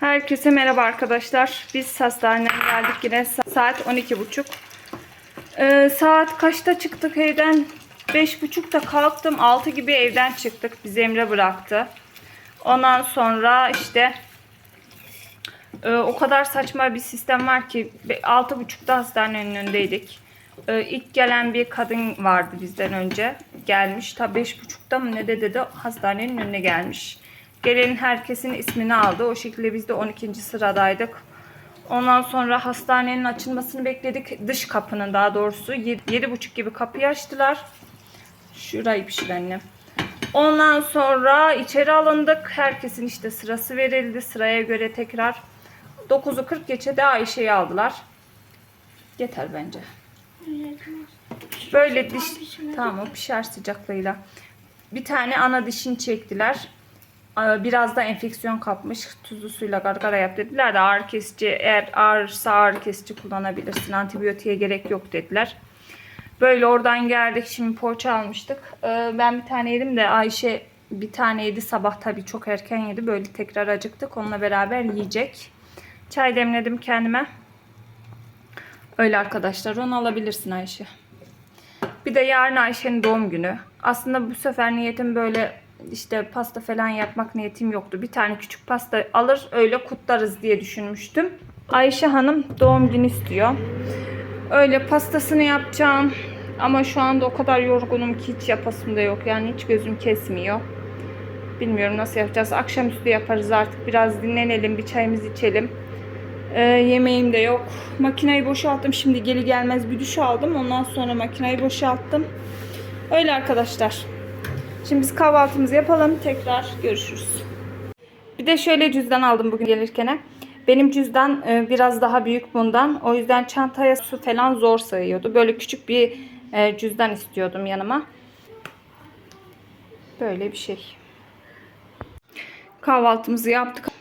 Herkese merhaba arkadaşlar. Biz hastaneye geldik yine Sa- saat 12.30. Ee, saat kaçta çıktık evden? 5.30'da kalktım. 6 gibi evden çıktık. Bizi Emre bıraktı. Ondan sonra işte e, o kadar saçma bir sistem var ki be- 6.30'da hastanenin önündeydik. E, ilk gelen bir kadın vardı bizden önce. Gelmiş. Ta 5.30'da mı ne de hastanenin önüne gelmiş. Gelenin herkesin ismini aldı. O şekilde biz de 12. sıradaydık. Ondan sonra hastanenin açılmasını bekledik. Dış kapının daha doğrusu 7.30 gibi kapıyı açtılar. Şurayı pişir annem. Ondan sonra içeri alındık. Herkesin işte sırası verildi. Sıraya göre tekrar 9'u 40 geçe de Ayşe'yi aldılar. Yeter bence. Böyle diş... Tamam o pişer sıcaklığıyla. Bir tane ana dişini çektiler. Ee, Biraz da enfeksiyon kapmış. Tuzlu suyla gargara yap dediler de ağrı kesici eğer ağrırsa ağrı kesici kullanabilirsin. Antibiyotiğe gerek yok dediler. Böyle oradan geldik. Şimdi poğaça almıştık. Ee, Ben bir tane yedim de Ayşe bir tane yedi. Sabah tabii çok erken yedi. Böyle tekrar acıktık. Onunla beraber yiyecek. Çay demledim kendime. Öyle arkadaşlar. Onu alabilirsin Ayşe. Bir de yarın Ayşe'nin doğum günü. Aslında bu sefer niyetim böyle işte pasta falan yapmak niyetim yoktu. Bir tane küçük pasta alır öyle kutlarız diye düşünmüştüm. Ayşe Hanım doğum günü istiyor. Öyle pastasını yapacağım. Ama şu anda o kadar yorgunum ki hiç yapasım da yok. Yani hiç gözüm kesmiyor. Bilmiyorum nasıl yapacağız. Akşamüstü yaparız artık. Biraz dinlenelim, bir çayımızı içelim. Ee, yemeğim de yok. Makineyi boşalttım. Şimdi geri gelmez bir duş aldım. Ondan sonra makineyi boşalttım. Öyle arkadaşlar. Şimdi biz kahvaltımızı yapalım. Tekrar görüşürüz. Bir de şöyle cüzdan aldım bugün gelirken. Benim cüzdan e, biraz daha büyük bundan. O yüzden çantaya su falan zor sığıyordu. Böyle küçük bir e, cüzdan istiyordum yanıma. Böyle bir şey. Kahvaltımızı yaptık.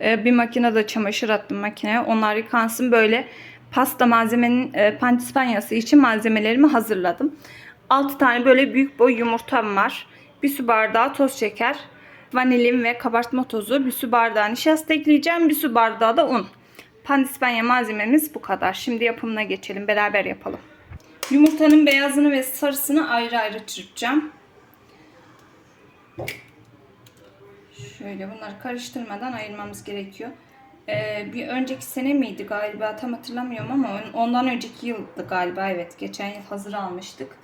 E, bir makinede çamaşır attım makineye. Onlar yıkansın. Böyle pasta malzemenin e, pandispanyası için malzemelerimi hazırladım. 6 tane böyle büyük boy yumurtam var. Bir su bardağı toz şeker, vanilin ve kabartma tozu, bir su bardağı nişasta ekleyeceğim, bir su bardağı da un. Pandispanya malzememiz bu kadar. Şimdi yapımına geçelim. Beraber yapalım. Yumurtanın beyazını ve sarısını ayrı ayrı çırpacağım. Şöyle bunları karıştırmadan ayırmamız gerekiyor. Ee, bir önceki sene miydi galiba tam hatırlamıyorum ama on- ondan önceki yıldı galiba evet. Geçen yıl hazır almıştık.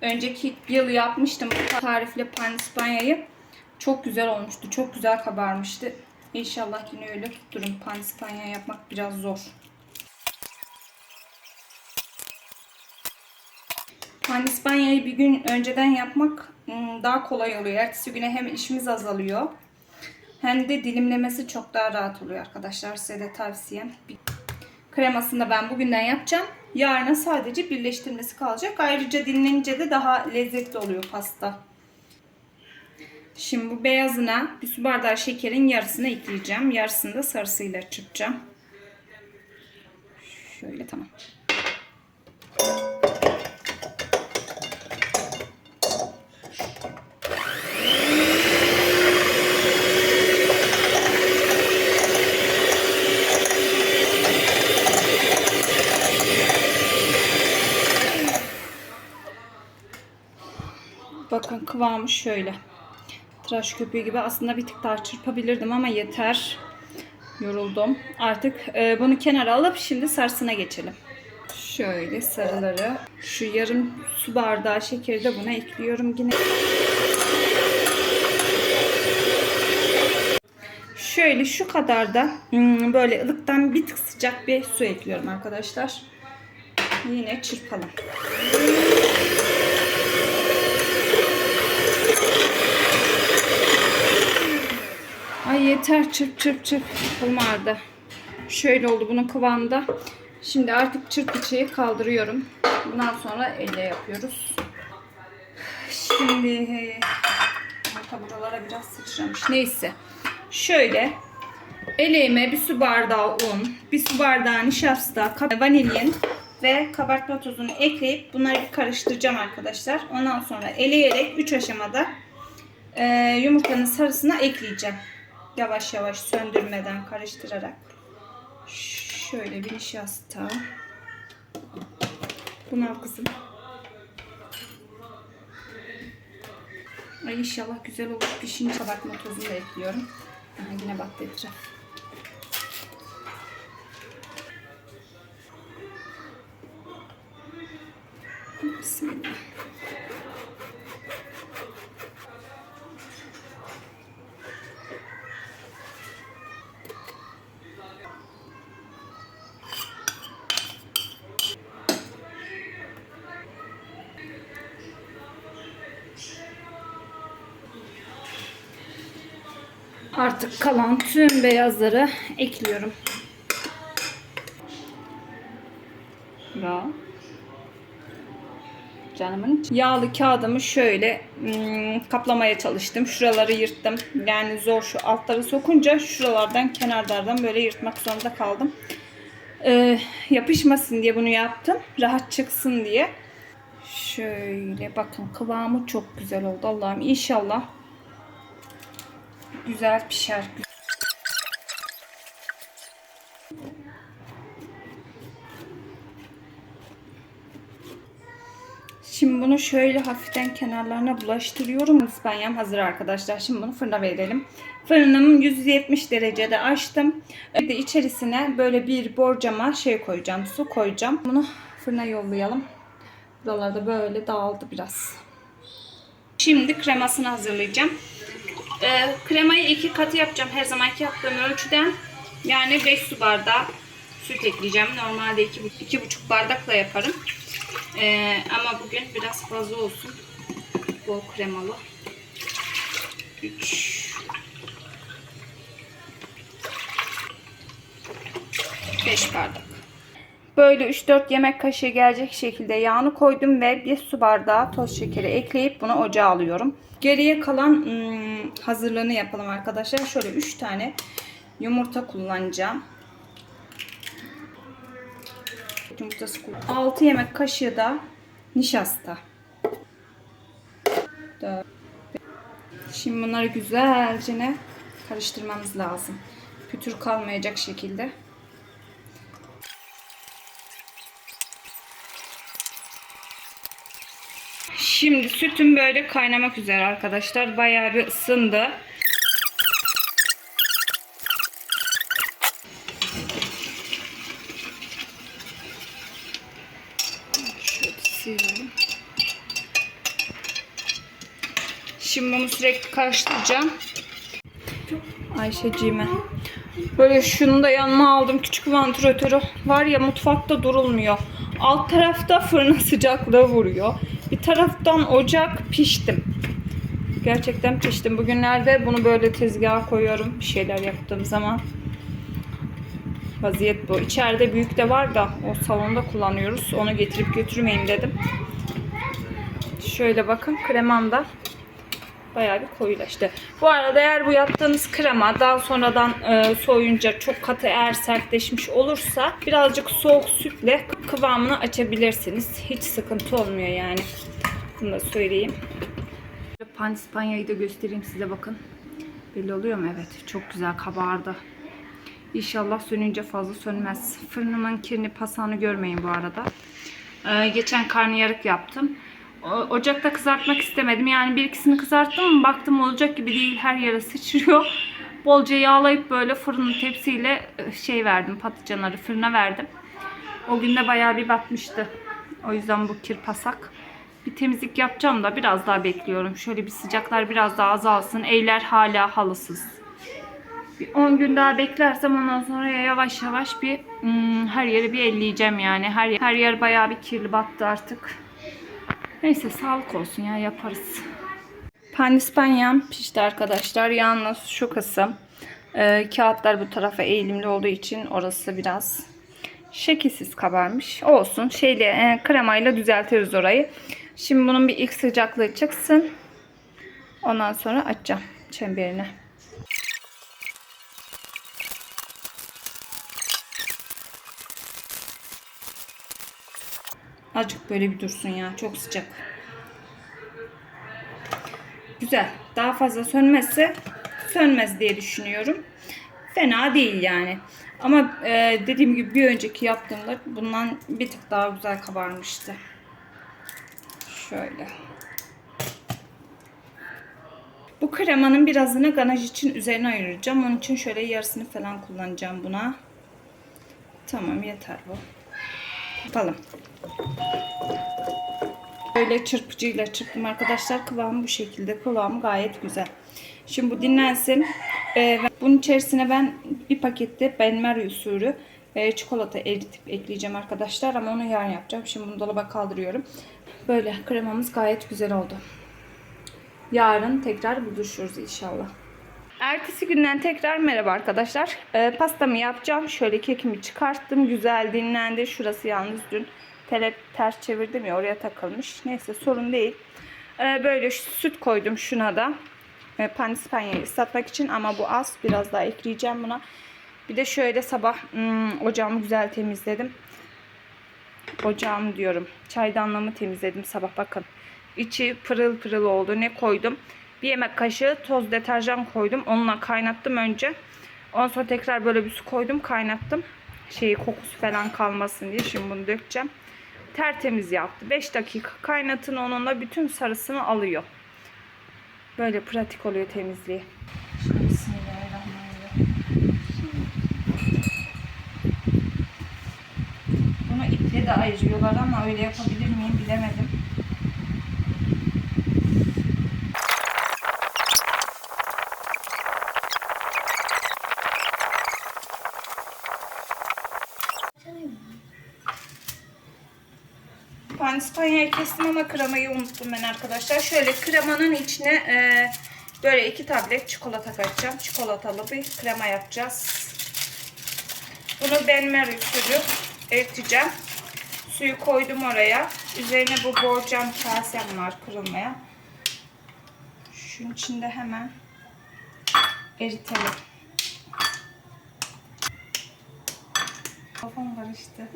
Önceki yıl yapmıştım bu tarifle pandispanyayı. Çok güzel olmuştu. Çok güzel kabarmıştı. İnşallah yine öyle tutturum. Pandispanya yapmak biraz zor. Pandispanyayı bir gün önceden yapmak ım, daha kolay oluyor. Ertesi güne hem işimiz azalıyor. Hem de dilimlemesi çok daha rahat oluyor arkadaşlar. Size de tavsiyem. Kremasını da ben bugünden yapacağım. Yarına sadece birleştirmesi kalacak. Ayrıca dinlenince de daha lezzetli oluyor pasta. Şimdi bu beyazına bir su bardağı şekerin yarısını ekleyeceğim. Yarısını da sarısıyla çırpacağım. Şöyle tamam. Bakın kıvamı şöyle. Tıraş köpüğü gibi aslında bir tık daha çırpabilirdim ama yeter. Yoruldum. Artık e, bunu kenara alıp şimdi sarsına geçelim. Şöyle sarıları. Şu yarım su bardağı şekeri de buna ekliyorum yine. Şöyle şu kadar da hmm, böyle ılıktan bir tık sıcak bir su ekliyorum arkadaşlar. Yine çırpalım. Ay yeter çırp çırp çırp. Olmadı. Şöyle oldu bunun kıvamında. Şimdi artık çırpıcıyı kaldırıyorum. Bundan sonra elle yapıyoruz. Şimdi Hatta biraz sıçramış. Neyse. Şöyle eleğime bir su bardağı un, bir su bardağı nişasta, vanilin, ve kabartma tozunu ekleyip bunları bir karıştıracağım arkadaşlar. Ondan sonra eleyerek 3 aşamada e, yumurtanın sarısına ekleyeceğim. Yavaş yavaş söndürmeden karıştırarak. Şöyle bir nişasta. Bunu al kızım. Ay inşallah güzel olur. Pişince kabartma tozunu da ekliyorum. Aha, yine battı etraf. Bismillah. Artık kalan tüm beyazları ekliyorum. Ya. Canımın yağlı kağıdımı şöyle hmm, kaplamaya çalıştım. Şuraları yırttım. Yani zor şu altları sokunca şuralardan kenarlardan böyle yırtmak zorunda kaldım. Ee, yapışmasın diye bunu yaptım. Rahat çıksın diye. Şöyle bakın kıvamı çok güzel oldu. Allah'ım inşallah güzel pişer. Şimdi bunu şöyle hafiften kenarlarına bulaştırıyorum. İspanyam hazır arkadaşlar. Şimdi bunu fırına verelim. Fırınım 170 derecede açtım. Bir de içerisine böyle bir borcama şey koyacağım. Su koyacağım. Bunu fırına yollayalım. Buralarda böyle dağıldı biraz. Şimdi kremasını hazırlayacağım. Ee, kremayı iki katı yapacağım. Her zamanki yaptığım ölçüden. Yani 5 su bardağı süt ekleyeceğim. Normalde 2,5 bardakla yaparım. Ee, ama bugün biraz fazla olsun. Bol kremalı. 3 5 bardak. Böyle 3-4 yemek kaşığı gelecek şekilde yağını koydum ve bir su bardağı toz şekeri ekleyip bunu ocağa alıyorum. Geriye kalan ım, hazırlığını yapalım arkadaşlar. Şöyle 3 tane yumurta kullanacağım. Yumurtası kullan. 6 yemek kaşığı da nişasta. Şimdi bunları güzelce karıştırmamız lazım. Pütür kalmayacak şekilde. Şimdi sütüm böyle kaynamak üzere arkadaşlar. Bayağı bir ısındı. Şimdi bunu sürekli karıştıracağım. Ayşeciğime. Böyle şunu da yanıma aldım. Küçük vantilatörü. Var ya mutfakta durulmuyor. Alt tarafta fırına sıcaklığı vuruyor. Taraftan ocak piştim. Gerçekten piştim. Bugünlerde bunu böyle tezgaha koyuyorum. Bir şeyler yaptığım zaman. Vaziyet bu. İçeride büyük de var da o salonda kullanıyoruz. Onu getirip götürmeyeyim dedim. Şöyle bakın kremam da bayağı bir koyulaştı. Bu arada eğer bu yaptığınız krema daha sonradan e, soğuyunca çok katı eğer sertleşmiş olursa birazcık soğuk sütle kıvamını açabilirsiniz. Hiç sıkıntı olmuyor yani. Bunu da söyleyeyim. Pandispanyayı da göstereyim size bakın. Belli oluyor mu? Evet. Çok güzel kabardı. İnşallah sönünce fazla sönmez. Fırınımın kirini pasağını görmeyin bu arada. Ee, geçen karnıyarık yaptım. Ocakta kızartmak istemedim. Yani bir ikisini kızarttım baktım olacak gibi değil. Her yere sıçrıyor. Bolca yağlayıp böyle fırın tepsiyle e, şey verdim. Patlıcanları fırına verdim. O gün de bayağı bir batmıştı. O yüzden bu kir pasak. Bir temizlik yapacağım da biraz daha bekliyorum. Şöyle bir sıcaklar biraz daha azalsın. Evler hala halısız. Bir 10 gün daha beklersem ondan sonra yavaş yavaş bir hmm, her yeri bir elleyeceğim yani. Her, her yer bayağı bir kirli battı artık. Neyse sağlık olsun ya yaparız. Pandispanyam pişti arkadaşlar. Yalnız şu kısım e, kağıtlar bu tarafa eğilimli olduğu için orası biraz şekilsiz kabarmış. Olsun. Şeyle e, kremayla düzeltiriz orayı. Şimdi bunun bir ilk sıcaklığı çıksın. Ondan sonra açacağım çemberini. Azıcık böyle bir dursun ya. Çok sıcak. Güzel. Daha fazla sönmezse sönmez diye düşünüyorum. Fena değil yani. Ama e, dediğim gibi bir önceki yaptığımda bundan bir tık daha güzel kabarmıştı. Şöyle. Bu kremanın birazını ganaj için üzerine ayıracağım. Onun için şöyle yarısını falan kullanacağım buna. Tamam yeter bu. Yapalım. Böyle çırpıcıyla çırptım arkadaşlar. Kıvamı bu şekilde. Kıvamı gayet güzel. Şimdi bu dinlensin. Ee, bunun içerisine ben bir pakette benmer usulü e, çikolata eritip ekleyeceğim arkadaşlar. Ama onu yarın yapacağım. Şimdi bunu dolaba kaldırıyorum. Böyle kremamız gayet güzel oldu. Yarın tekrar buluşuruz inşallah. Ertesi günden tekrar merhaba arkadaşlar. Ee, pastamı yapacağım. Şöyle kekimi çıkarttım. Güzel dinlendi. Şurası yalnız dün tele ters çevirdim ya oraya takılmış. Neyse sorun değil. Ee, böyle süt koydum şuna da. Ee, pandispanyayı ıslatmak için ama bu az. Biraz daha ekleyeceğim buna. Bir de şöyle sabah hmm, ocağımı güzel temizledim. Ocağımı diyorum. Çaydanlığımı temizledim sabah bakın. İçi pırıl pırıl oldu. Ne koydum? Bir yemek kaşığı toz deterjan koydum. Onunla kaynattım önce. Ondan sonra tekrar böyle bir su koydum. Kaynattım. Şeyi kokusu falan kalmasın diye. Şimdi bunu dökeceğim. Tertemiz yaptı. 5 dakika kaynatın onunla bütün sarısını alıyor. Böyle pratik oluyor temizliği. Bunu iple de ayırıyorlar ama öyle yapabilir miyim bilemedim. Pandispanyayı kestim ama kremayı unuttum ben arkadaşlar. Şöyle kremanın içine e, böyle iki tablet çikolata katacağım. Çikolatalı bir krema yapacağız. Bunu benmer usulü eriteceğim. Suyu koydum oraya. Üzerine bu borcam kasem var kırılmaya. Şunun içinde hemen eritelim. Kafam karıştı.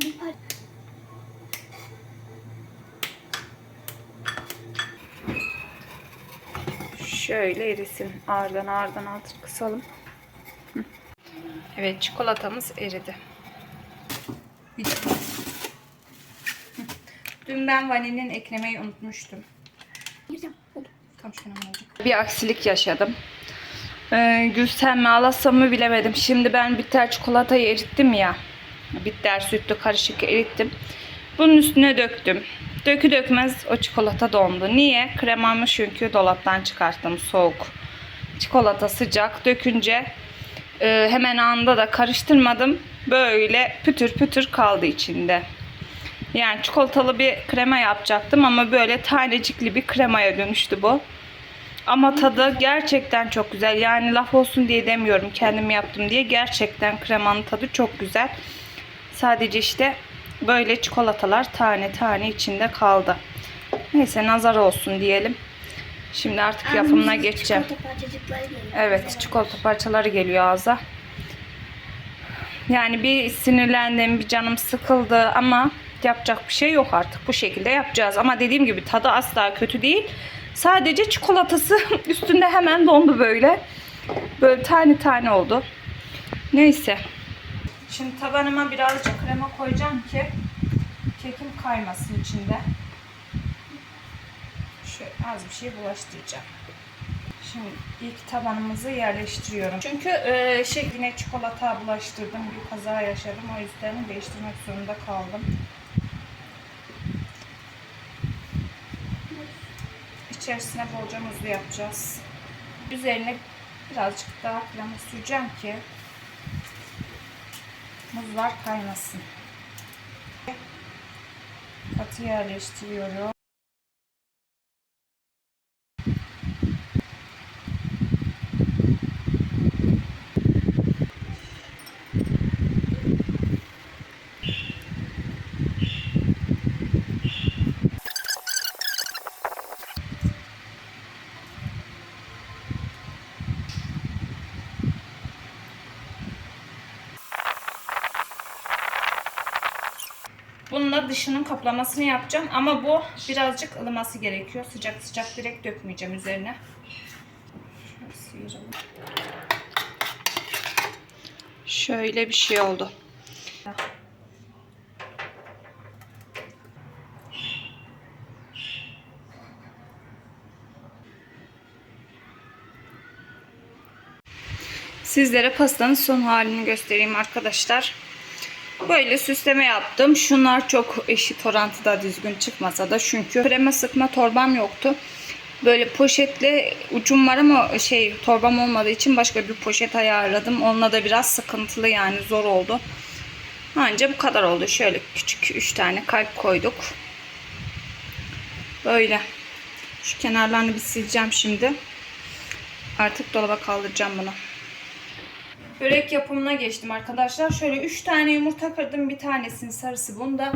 Şöyle erisin. Ağırdan ağırdan altını kısalım. Evet çikolatamız eridi. Dün ben vanilin eklemeyi unutmuştum. Tam şuna olacak. Bir aksilik yaşadım. Ee, Gülsen mi alasam mı bilemedim. Şimdi ben bitter çikolatayı erittim ya. Bitter sütlü karışık erittim. Bunun üstüne döktüm. Dökü dökmez o çikolata dondu. Niye? Kremamı çünkü dolaptan çıkarttım soğuk. Çikolata sıcak. Dökünce e, hemen anında da karıştırmadım. Böyle pütür pütür kaldı içinde. Yani çikolatalı bir krema yapacaktım ama böyle tanecikli bir kremaya dönüştü bu. Ama tadı gerçekten çok güzel. Yani laf olsun diye demiyorum kendim yaptım diye. Gerçekten kremanın tadı çok güzel. Sadece işte böyle çikolatalar tane tane içinde kaldı. Neyse nazar olsun diyelim. Şimdi artık yapımına geçeceğim. Çikolata. Evet çikolata parçaları geliyor ağza. Yani bir sinirlendim, bir canım sıkıldı ama yapacak bir şey yok artık. Bu şekilde yapacağız. Ama dediğim gibi tadı asla kötü değil. Sadece çikolatası üstünde hemen dondu böyle. Böyle tane tane oldu. Neyse. Şimdi tabanıma birazcık krema koyacağım ki kekim kaymasın içinde. Şöyle az bir şey bulaştıracağım. Şimdi ilk tabanımızı yerleştiriyorum. Çünkü e, şey yine çikolata bulaştırdım. Bir kaza yaşadım. O yüzden değiştirmek zorunda kaldım. İçerisine bolca muzlu yapacağız. Üzerine birazcık daha krema süreceğim ki muzlar kaynasın. Katı yerleştiriyorum. Bununla ana dışının kaplamasını yapacağım. Ama bu birazcık ılıması gerekiyor. Sıcak sıcak direkt dökmeyeceğim üzerine. Şöyle bir şey oldu. Sizlere pastanın son halini göstereyim arkadaşlar. Böyle süsleme yaptım. Şunlar çok eşit orantıda düzgün çıkmasa da çünkü krema sıkma torbam yoktu. Böyle poşetle ucum var ama şey torbam olmadığı için başka bir poşet ayarladım. Onunla da biraz sıkıntılı yani zor oldu. Anca bu kadar oldu. Şöyle küçük 3 tane kalp koyduk. Böyle. Şu kenarlarını bir sileceğim şimdi. Artık dolaba kaldıracağım bunu. Börek yapımına geçtim arkadaşlar. Şöyle 3 tane yumurta kırdım. Bir tanesinin sarısı bunda.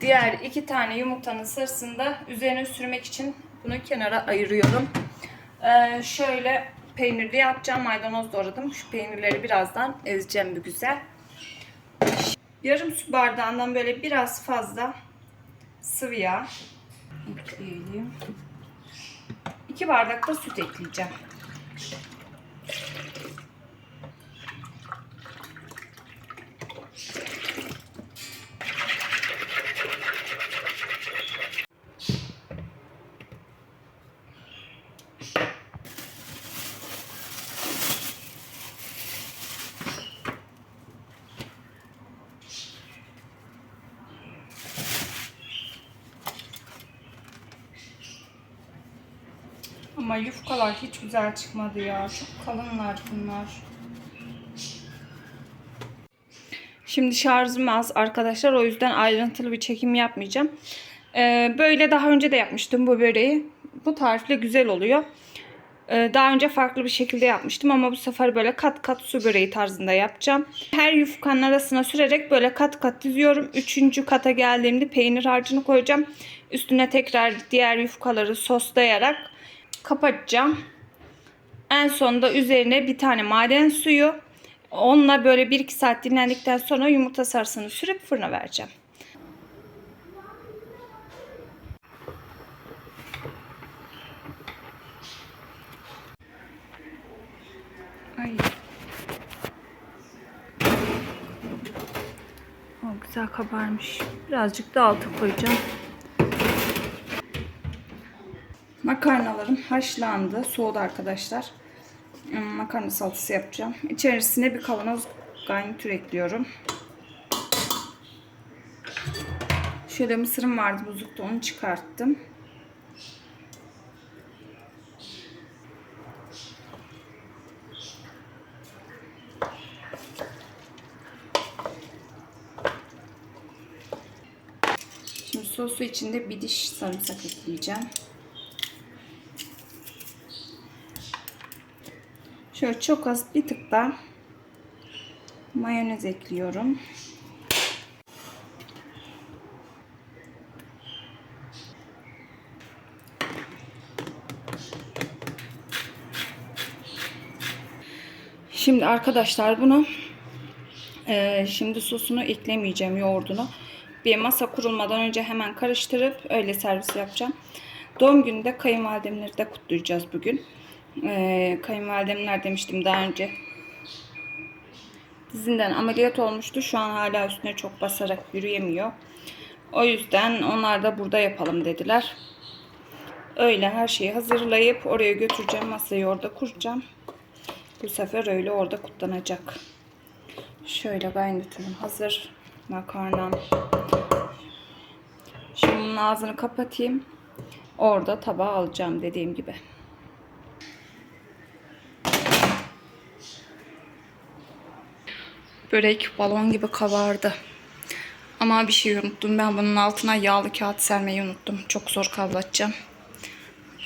Diğer 2 tane yumurtanın sarısını da üzerine sürmek için bunu kenara ayırıyorum. Ee, şöyle peynirli yapacağım. Maydanoz doğradım. Şu peynirleri birazdan ezeceğim bir güzel. Yarım su bardağından böyle biraz fazla sıvı yağ ekleyelim. 2 bardak da süt ekleyeceğim. Ama yufkalar hiç güzel çıkmadı ya. Çok kalınlar bunlar. Şimdi şarjım az arkadaşlar. O yüzden ayrıntılı bir çekim yapmayacağım. Ee, böyle daha önce de yapmıştım bu böreği. Bu tarifle güzel oluyor. Ee, daha önce farklı bir şekilde yapmıştım ama bu sefer böyle kat kat su böreği tarzında yapacağım. Her yufkanın arasına sürerek böyle kat kat diziyorum. Üçüncü kata geldiğimde peynir harcını koyacağım. Üstüne tekrar diğer yufkaları soslayarak kapatacağım. En sonunda üzerine bir tane maden suyu. Onunla böyle 1-2 saat dinlendikten sonra yumurta sarısını sürüp fırına vereceğim. Ay. O güzel kabarmış. Birazcık da altı koyacağım. Makarnalarım haşlandı. Soğudu arkadaşlar. Hmm, Makarna salatası yapacağım. İçerisine bir kavanoz garnitür ekliyorum. Şöyle mısırım vardı buzlukta onu çıkarttım. Şimdi sosu içinde bir diş sarımsak ekleyeceğim. Şöyle çok az bir tık da mayonez ekliyorum. Şimdi arkadaşlar bunu e, şimdi sosunu eklemeyeceğim yoğurdunu. Bir masa kurulmadan önce hemen karıştırıp öyle servis yapacağım. Doğum gününde kayınvalidemleri de kutlayacağız bugün. Ee, kayınvalidemler demiştim daha önce. Dizinden ameliyat olmuştu. Şu an hala üstüne çok basarak yürüyemiyor. O yüzden onlar da burada yapalım dediler. Öyle her şeyi hazırlayıp oraya götüreceğim. Masayı orada kuracağım. Bu sefer öyle orada kutlanacak. Şöyle garnitürüm hazır. Makarnam. Şimdi bunun ağzını kapatayım. Orada tabağa alacağım dediğim gibi. Börek balon gibi kabardı. Ama bir şey unuttum. Ben bunun altına yağlı kağıt sermeyi unuttum. Çok zor kavlatacağım.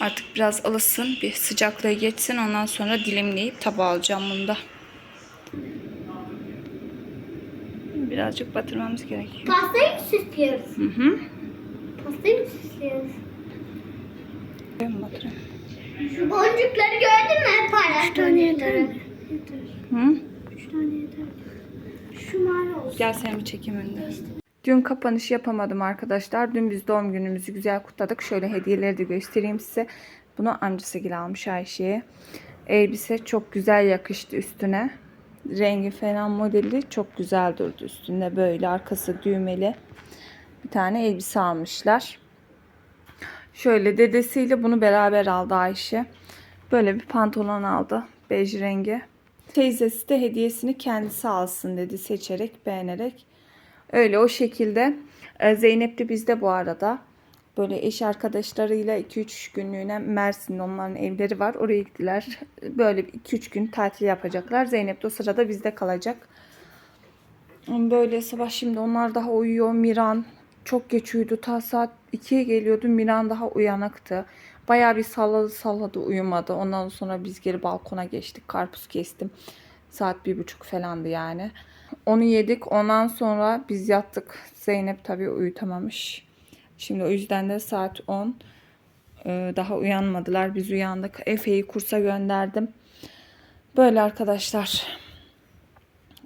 Artık biraz alışsın. Bir sıcaklığı geçsin. Ondan sonra dilimleyip tabağa alacağım bunu da. Birazcık batırmamız gerekiyor. Pastayı mı süslüyoruz? Hı hı. Pastayı mı süslüyoruz? Ben batırayım. Şu boncukları gördün mü? Paylaş boncukları. Hı? Üç tane yeter. Olsun. Gel seni bir çekeyim önüne. Dün kapanış yapamadım arkadaşlar. Dün biz doğum günümüzü güzel kutladık. Şöyle hediyeleri de göstereyim size. Bunu amcası gibi almış Ayşe'ye. Elbise çok güzel yakıştı üstüne. Rengi falan modeli çok güzel durdu üstünde böyle arkası düğmeli. Bir tane elbise almışlar. Şöyle dedesiyle bunu beraber aldı Ayşe. Böyle bir pantolon aldı. Bej rengi. Teyzesi de hediyesini kendisi alsın dedi seçerek beğenerek. Öyle o şekilde. Ee, Zeynep de bizde bu arada. Böyle eş arkadaşlarıyla 2-3 günlüğüne Mersin'de onların evleri var. Oraya gittiler. Böyle 2-3 gün tatil yapacaklar. Zeynep de o sırada bizde kalacak. Böyle sabah şimdi onlar daha uyuyor. Miran çok geç uyudu. Ta saat 2'ye geliyordu. Miran daha uyanıktı. Bayağı bir salladı salladı uyumadı. Ondan sonra biz geri balkona geçtik. Karpuz kestim. Saat bir buçuk falandı yani. Onu yedik. Ondan sonra biz yattık. Zeynep tabii uyutamamış. Şimdi o yüzden de saat 10. Ee, Daha uyanmadılar. Biz uyandık. Efe'yi kursa gönderdim. Böyle arkadaşlar.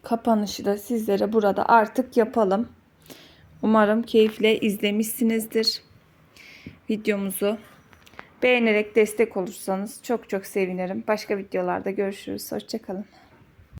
Kapanışı da sizlere burada artık yapalım. Umarım keyifle izlemişsinizdir videomuzu. Beğenerek destek olursanız çok çok sevinirim. Başka videolarda görüşürüz. Hoşçakalın.